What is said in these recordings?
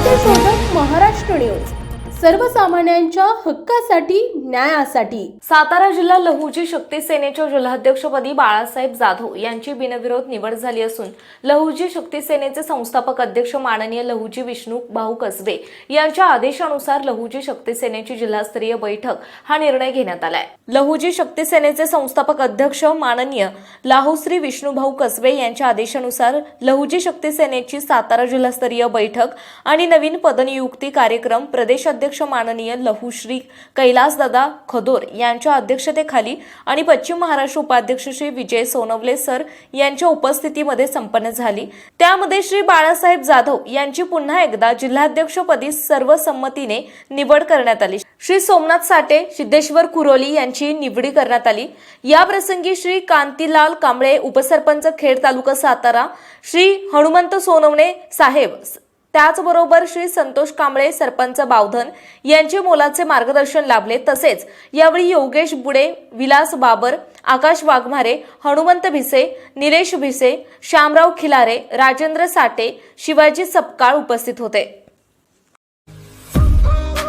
सोबत महाराष्ट्र न्यूज. सर्वसामान्यांच्या हक्कासाठी न्यायासाठी. सातारा जिल्हा लहुजी शक्ती सेनेच्या जिल्हाध्यक्षपदी बाळासाहेब जाधव यांची बिनविरोध निवड झाली असून लहुजी शक्ती सेनेचे संस्थापक अध्यक्ष माननीय लहुजी विष्णू भाऊ कसबे यांच्या आदेशानुसार लहुजी शक्ती सेनेची जिल्हास्तरीय बैठक हा निर्णय घेण्यात आलाय. लहुजी शक्ती सेनेचे संस्थापक अध्यक्ष माननीय लाहोश्री विष्णू भाऊ कसबे यांच्या आदेशानुसार लहुजी शक्ती सेनेची सातारा जिल्हास्तरीय बैठक आणि नवीन पदनियुक्ती कार्यक्रम प्रदेश अध्यक्ष अध्यक्ष माननीय लहुश्री कैलासदादा खदोर यांच्या अध्यक्षतेखाली आणि पश्चिम महाराष्ट्र उपाध्यक्ष श्री विजय सोनवले सर यांच्या उपस्थितीमध्ये संपन्न झाली. त्यामध्ये श्री बाळासाहेब जाधव यांची पुन्हा एकदा जिल्हाध्यक्षपदी सर्वसंमतीने निवड करण्यात आली. श्री सोमनाथ साठे सिद्धेश्वर कुरोली यांची निवडी करण्यात आली. या प्रसंगी श्री कांतीलाल कांबळे उपसरपंच खेड तालुका सातारा श्री हनुमंत सोनवणे साहेब त्याचबरोबर श्री संतोष कांबळे सरपंच बावधन यांचे मोलाचे मार्गदर्शन लाभले. तसेच यावेळी योगेश बुडे विलास बाबर आकाश वाघमारे हनुमंत भिसे निलेश भिसे श्यामराव खिलारे राजेंद्र साठे शिवाजी सपकाळ उपस्थित होते.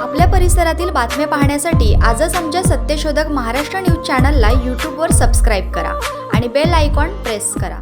आपल्या परिसरातील बातम्या पाहण्यासाठी आजच आमच्या सत्यशोधक महाराष्ट्र न्यूज चॅनलला यूट्यूबवर सबस्क्राईब करा आणि बेल आयकॉन प्रेस करा.